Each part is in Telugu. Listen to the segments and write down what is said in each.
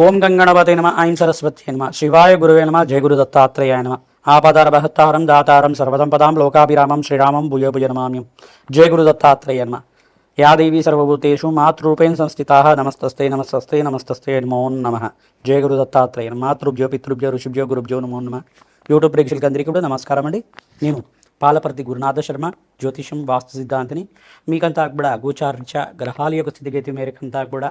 ఓం గంగణపతి నమ ఐం సరస్వతి నమ శివాయ గురువే నమ జయ గురు దత్తాత్రేయ నమ. ఆపదార బహత్తారం దాతారం సర్వసంపదాం లోకాభిరామం శ్రీరామం భూయ భుజ నమామ్యం. జయ గురు దత్తాత్రేయ నమ. యా దేవీ సర్వభూతేషు మాతృపేణ సంస్థితా నమస్తస్తే నమస్తస్తే నమస్తస్తే నమో నమ. జయ గురు దత్తాత్రేయ మాతృభ్యో పితృభ్యో ఋషిభ్యో గురుభ్యో నమో నమ. యూట్యూబ్ ప్రేక్షకులకి అందరికీ కూడా నమస్కారం అండి. నేను పాలపర్తి గురునాథ శర్మ జ్యోతిషం వాస్తు సిద్ధాంతిని మీకంతా కూడా గోచార్చ గ్రహాల యొక్క స్థితిగతి మేరకంతా కూడా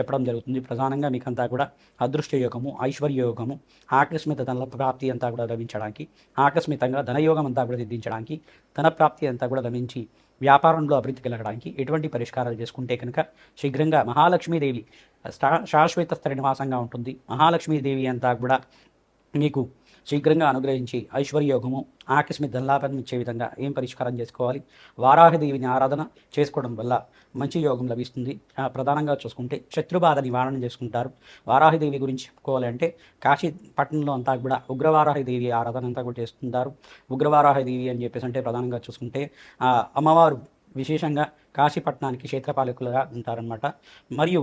చెప్పడం జరుగుతుంది. ప్రధానంగా మీకంతా కూడా అదృష్ట యోగము ఐశ్వర్య యోగము ఆకస్మిక ధన ప్రాప్తి అంతా కూడా లభించడానికి ఆకస్మికంగా ధనయోగం అంతా కూడా సిద్ధించడానికి ధన ప్రాప్తి అంతా కూడా లభించి వ్యాపారంలో అభివృద్ధి కలగడానికి ఎటువంటి పరిష్కారాలు చేసుకుంటే కనుక శీఘ్రంగా మహాలక్ష్మీదేవి శా- శాశ్వత స్థిర నివాసంగా ఉంటుంది. మహాలక్ష్మీదేవి అంతా కూడా మీకు శీఘ్రంగా అనుగ్రహించి ఐశ్వర్యోగము ఆకస్మిక ధనలాభం ఇచ్చే విధంగా ఏం పరిష్కారం చేసుకోవాలి? వారాహదేవిని ఆరాధన చేసుకోవడం వల్ల మంచి యోగం లభిస్తుంది. ప్రధానంగా చూసుకుంటే శత్రుబాధ నివారణ చేసుకుంటారు. వారాహిదేవి గురించి చెప్పుకోవాలంటే కాశీ పట్టణంలో అంతా కూడా ఉగ్రవారాహిదేవి ఆరాధన అంతా కూడా చేస్తుంటారు. ఉగ్రవారాహిదేవి అని చెప్పేసి అంటే ప్రధానంగా చూసుకుంటే అమ్మవారు విశేషంగా కాశీపట్నానికి క్షేత్రపాలకులుగా ఉంటారనమాట మరియు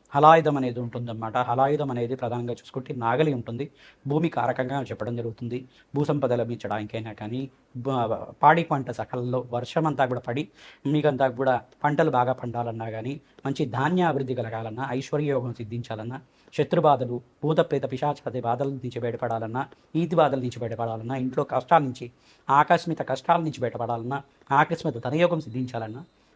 హలాయుధం అనేది ఉంటుందన్నమాట. హలాయుధం అనేది ప్రధానంగా చూసుకుంటే నాగలి ఉంటుంది. భూమి కారకంగా చెప్పడం జరుగుతుంది. భూసంపద లభించడానికైనా కానీ పాడి పంట సకలంలో వర్షం అంతా కూడా పడి మీకంతా కూడా పంటలు బాగా పండాలన్నా కానీ మంచి ధాన్య అభివృద్ధి కలగాలన్నా ఐశ్వర్యయోగం సిద్ధించాలన్నా శత్రుబాధలు భూత ప్రేత పిశాచాది బాధల నుంచి బయటపడాలన్నా ఈతి బాధల నుంచి బయటపడాలన్నా ఇంట్లో కష్టాల నుంచి ఆకస్మిక కష్టాల నుంచి బయటపడాలన్నా ఆకస్మిక ధనయోగం సిద్ధించాలన్నా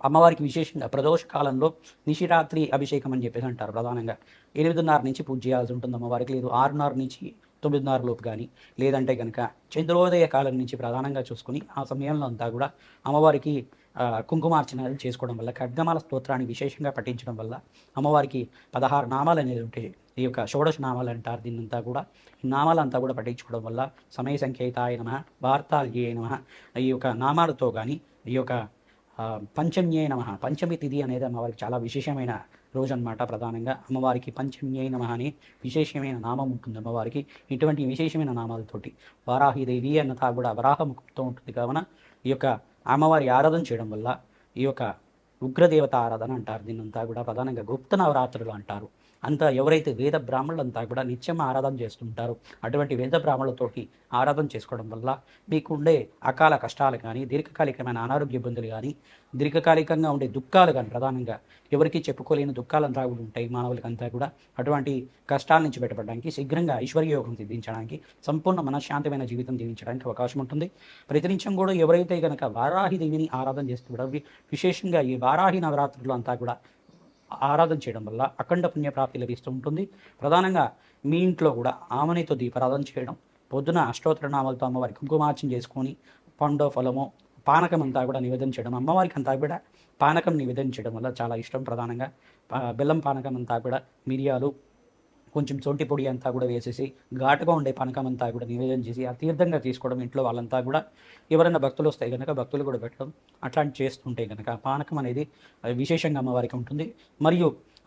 అమ్మవారికి విశేషంగా ప్రదోష కాలంలో నిశిరాత్రి అభిషేకం అని చెప్పేసి అంటారు ప్రధానంగా. ఎనిమిదిన్నర నుంచి పూజ చేయాల్సి ఉంటుంది అమ్మవారికి లేదు ఆరున్నర నుంచి తొమ్మిదిన్నర లోపు కానీ లేదంటే కనుక చంద్రోదయ కాలం నుంచి ప్రధానంగా చూసుకుని ఆ సమయంలో అంతా కూడా అమ్మవారికి ఆ, కుంకుమార్చన చేసుకోవడం వల్ల ఖడ్గమాల స్తోత్రాన్ని విశేషంగా పఠించడం వల్ల అమ్మవారికి పదహారు నామాలు అనేది ఉంటాయి ఈ యొక్క షోడశ నామాలు అంటారు దీన్నంతా కూడా ఈ నామాలంతా కూడా పఠించుకోవడం వల్ల సమయ సంకేతాయ నమ వార్తాల్యే నమ ఈ యొక్క నామాలతో కానీ ఈ యొక్క పంచమ్యే నమ. పంచమి తిథి అనేది అమ్మవారికి చాలా విశేషమైన రోజు అన్నమాట ప్రధానంగా. అమ్మవారికి పంచమ్యే నమ అనే విశేషమైన నామం ఉంటుంది అమ్మవారికి. ఇటువంటి విశేషమైన నామాలతోటి వారాహిదేవి అన్నతా కూడా వరాహముఖంతో ఉంటుంది. కావున ఈ యొక్క అమ్మవారి ఆరాధన చేయడం వల్ల ఈ యొక్క ఉగ్రదేవత ఆరాధన అంటారు. దీన్నంతా కూడా ప్రధానంగా గుప్త నవరాత్రులు అంటారు. అంతా ఎవరైతే వేద బ్రాహ్మణులంతా కూడా నిత్యం ఆరాధన చేస్తుంటారో అటువంటి వేద బ్రాహ్మణులతోటి ఆరాధన చేసుకోవడం వల్ల మీకుండే అకాల కష్టాలు కానీ దీర్ఘకాలికమైన అనారోగ్య ఇబ్బందులు కానీ దీర్ఘకాలికంగా ఉండే దుఃఖాలు కానీ ప్రధానంగా ఎవరికి చెప్పుకోలేని దుఃఖాలంతా కూడా ఉంటాయి మానవులకంతా కూడా. అటువంటి కష్టాల నుంచి బయటపడడానికి శీఘ్రంగా ఐశ్వర్యయోగం సిద్ధించడానికి సంపూర్ణ మనశ్శాంతమైన జీవితం జీవించడానికి అవకాశం ఉంటుంది. ప్రతినిత్యం కూడా ఎవరైతే కనుక వారాహి దేవిని ఆరాధన చేస్తూ కూడా విశేషంగా ఈ వారాహి నవరాత్రులు అంతా కూడా ఆరాధన చేయడం వల్ల అఖండ పుణ్యప్రాప్తి లభిస్తూ ఉంటుంది. ప్రధానంగా మీ ఇంట్లో కూడా ఆమెనితో దీపారాధన చేయడం పొద్దున అష్టోత్తర నామాలతో అమ్మవారి కుంకుమార్చన చేసుకొని పండో ఫలము పానకం అంతా కూడా నివేదన చేయడం అమ్మవారికి అంతా కూడా పానకం నివేదించడం వల్ల చాలా ఇష్టం ప్రధానంగా. పా- బెల్లం పానకం అంతా కూడా మిరియాలు కొంచెం సొంటి పొడి అంతా కూడా వేసేసి ఘాటుగా ఉండే పనకం అంతా కూడా నివేదన చేసి ఆ తీర్థంగా తీసుకోవడం ఇంట్లో వాళ్ళంతా కూడా ఎవరైనా భక్తులు వస్తాయి కనుక భక్తులు కూడా పెట్టడం అట్లాంటి చేస్తుంటే కనుక పానకం అనేది విశేషంగా అమ్మవారికి ఉంటుంది. మరియు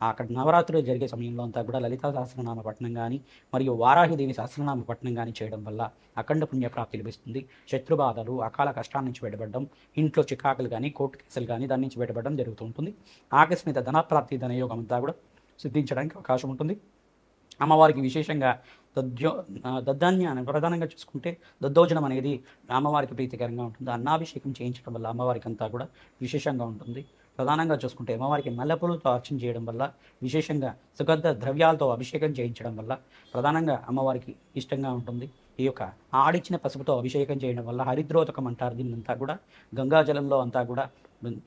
అక్కడ నవరాత్రులు జరిగే సమయంలో అంతా కూడా లలితా సహస్రనామ పఠనం కానీ మరియు వారాహిదేవి సహస్రనామ పఠనం కానీ చేయడం వల్ల అఖండ పుణ్యప్రాప్తి లభిస్తుంది. శత్రుబాధలు అకాల కష్టాల నుంచి బయటపడడం ఇంట్లో చికాకులు కానీ కోర్టు కేసులు కానీ దాని నుంచి బయటపడడం జరుగుతూ ఉంటుంది. ఆకస్మిక ధనప్రాప్తి ధనయోగం అంతా కూడా సిద్ధించడానికి అవకాశం ఉంటుంది. అమ్మవారికి విశేషంగా దద్యో ఆ, ప్రధానంగా చూసుకుంటే దద్దోజనం అనేది అమ్మవారికి ప్రీతికరంగా ఉంటుంది. అన్నాభిషేకం చేయించడం వల్ల అమ్మవారికి అంతా కూడా విశేషంగా ఉంటుంది. ప్రధానంగా చూసుకుంటే అమ్మవారికి మల్లెపూలతో అర్చన చేయడం వల్ల విశేషంగా సుగంధ ద్రవ్యాలతో అభిషేకం చేయించడం వల్ల ప్రధానంగా అమ్మవారికి ఇష్టంగా ఉంటుంది. ఈ యొక్క ఆడిచ్చిన పసుపుతో అభిషేకం చేయడం వల్ల హరిద్రోతకం అంటారు దీన్నంతా కూడా గంగాజలంలో అంతా కూడా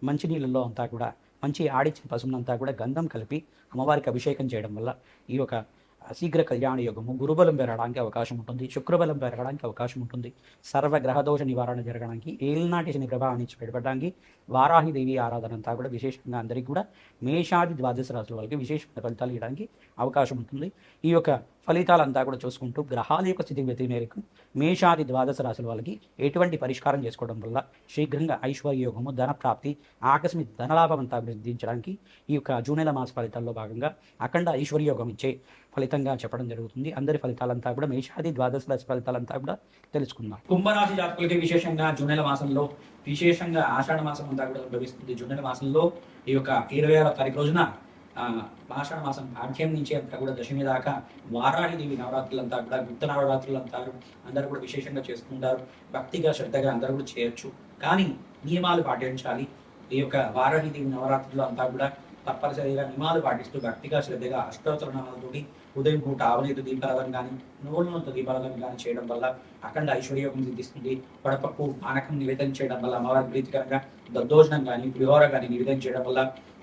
మంచినీళ్ళల్లో అంతా కూడా మంచి ఆడిచ్చిన పసుపునంతా కూడా గంధం కలిపి అమ్మవారికి అభిషేకం చేయడం వల్ల ఈ యొక్క శీఘ్ర కళ్యాణ యోగము గురుబలం పెరగడానికి అవకాశం ఉంటుంది శుక్రబలం పెరగడానికి అవకాశం ఉంటుంది సర్వ గ్రహదోష నివారణ జరగడానికి ఏలినాటి శని ప్రభావం నుంచి బయటపడడానికి వారాహిదేవి ఆరాధన అంతా కూడా విశేషంగా అందరికీ కూడా మేషాది ద్వాదశ రాశుల వాళ్ళకి విశేషమైన ఫలితాలు ఇవ్వడానికి అవకాశం ఉంటుంది ఈ యొక్క ఫలితాలంతా కూడా చూసుకుంటూ గ్రహాల యొక్క స్థితి వ్యతిరేకం మేరకు మేషాది ద్వాదశ రాశుల వాళ్ళకి ఎటువంటి పరిష్కారం చేసుకోవడం వల్ల శీఘ్రంగా ఐశ్వర్యోగము ధన ప్రాప్తి ఆకస్మిక ధనలాభం అంతా అభివృద్ధించడానికి ఈ యొక్క జూన్ నెల మాస ఫలితాల్లో భాగంగా అఖండ ఐశ్వర్యోగం ఇచ్చే ఫలితంగా చెప్పడం జరుగుతుంది. అందరి ఫలితాలంతా కూడా మేషాది ద్వాదశ రాశి ఫలితాలంతా కూడా తెలుసుకుందాం. కుంభరాశి జాతకులకి విశేషంగా జూనెల మాసంలో విశేషంగా ఆషాఢ మాసం అంతా కూడా ఉద్భవిస్తుంది. జూనెల మాసంలో ఈ యొక్క ఇరవై ఆరో తారీఖు రోజున ఆ, ఆషాఢ మాసం పాఠ్యం నుంచి అంతా కూడా దశమి దాకా వారాహి దేవి నవరాత్రులంతా కూడా గుప్త నవరాత్రులు అంటారు అందరూ కూడా విశేషంగా చేసుకుంటారు. భక్తిగా శ్రద్ధగా అందరూ కూడా చేయొచ్చు. కానీ నియమాలు పాటించాలి. ఈ యొక్క వారాహి దేవి నవరాత్రులు అంతా కూడా తప్పనిసరిగా నియమాలు పాటిస్తూ భక్తిగా శ్రద్ధగా అష్టోత్తర నామాలతోటి ఉదయం పూట ఆవలేదు దీపారాధన కానీ నూనెతో దీపారాధన కానీ చేయడం వల్ల అఖండ ఐశ్వర్యోగం సిద్ధిస్తుంది. పడపప్పు ఆనకం నివేదన చేయడం వల్ల అమ్మవారి ప్రీతికరంగా దద్దోజనం కానీ పులిహోర కానీ నివేదన చేయడం వల్ల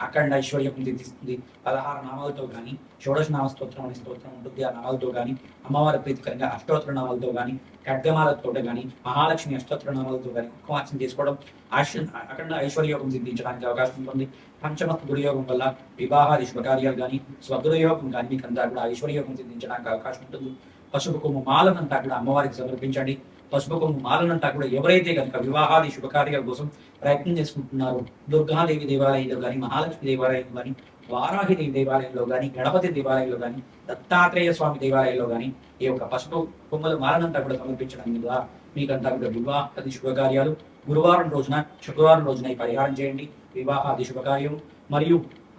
అఖండ ఐశ్వర్యం తీస్తుంది. పదహారు నామాలతో కానీ షోడశ నామ స్తోత్రం అనే స్తోత్రం ఉంటుంది. ఆ నామాలతో కానీ అమ్మవారి ప్రీతికరంగా అష్టోత్తర నామాలతో కానీ ఖడ్గమాలతో కానీ మహాలక్ష్మి అష్టోత్తర నామాలతో కానీ కుమార్చన చేసుకోవడం ఆశ అఖండ ఐశ్వర్యోగం సిద్ధించడానికి అవకాశం ఉంటుంది. పంచమ దుర్యోగం వల్ల వివాహాది శుభకార్యాలు కానీ స్వదుర్యోగం కానీ మీకు అంతా కూడా ఐశ్వర్యోగం సిద్ధించడానికి అవకాశం ఉంటుంది. పసుపు కొమ్ము మాలనంతా కూడా అమ్మవారికి సమర్పించండి. పసుపు కొమ్ము మాలనంతా కూడా ఎవరైతే కనుక వివాహాది శుభకార్యాల కోసం ప్రయత్నం చేసుకుంటున్నారో దుర్గాదేవి దేవాలయంలో కానీ మహాలక్ష్మి దేవాలయంలో కానీ వారాహిదేవి దేవాలయంలో కానీ గణపతి దేవాలయంలో కానీ దత్తాత్రేయ స్వామి దేవాలయంలో కానీ ఈ యొక్క పసుపు కొమ్మల మాలనంతా కూడా సమర్పించడం ద్వారా మీకంతా కూడా వివాహాది శుభకార్యాలు గురువారం రోజున శుక్రవారం రోజున ఈ పరిహారం చేయండి. వివాహాది శుభకార్యం మరియు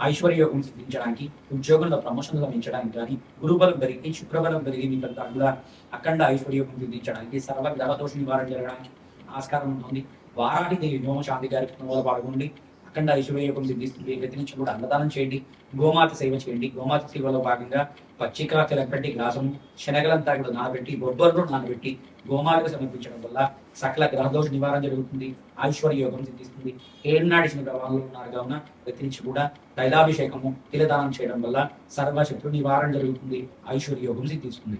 ఐశ్వర్యోగం సిద్ధించడానికి ఉద్యోగంలో ప్రమోషన్ లభించడానికి కానీ గురుబలం పెరిగి శుక్రబలం పెరిగి మీకంతా కూడా అఖండ ఐశ్వర్యోగం సిద్ధించడానికి సర్వ గ్రహదోష నివారణ జరగడానికి ఆస్కారం ఉంటుంది. వారానికి దేవి హోమ శాంతి కార్యక్రమంలో పాల్గొండి అఖండ ఐశ్వర్యోగం సిద్ధిస్తుంది ప్రతి నుంచి కూడా అన్నదానం చేయండి. గోమాత సేవ చేయండి. గోమాత సేవలో భాగంగా పచ్చిక తెలపెట్టి గ్లాసము శనగలంతా కూడా నానబెట్టి బొబ్బర్లు నానబెట్టి గోమాలకు సమర్పించడం వల్ల సకల గ్రహదోష నివారణ జరుగుతుంది ఐశ్వర్యోగం సిద్ధిస్తుంది. ఏడునాటి శని ప్రభావంలో ఉన్నారు. కావున ప్రతి నుంచి కూడా తైలాభిషేకము తిలదానం చేయడం వల్ల సర్వ శత్రు నివారణ జరుగుతుంది ఐశ్వర్యోగం సిద్ధిస్తుంది.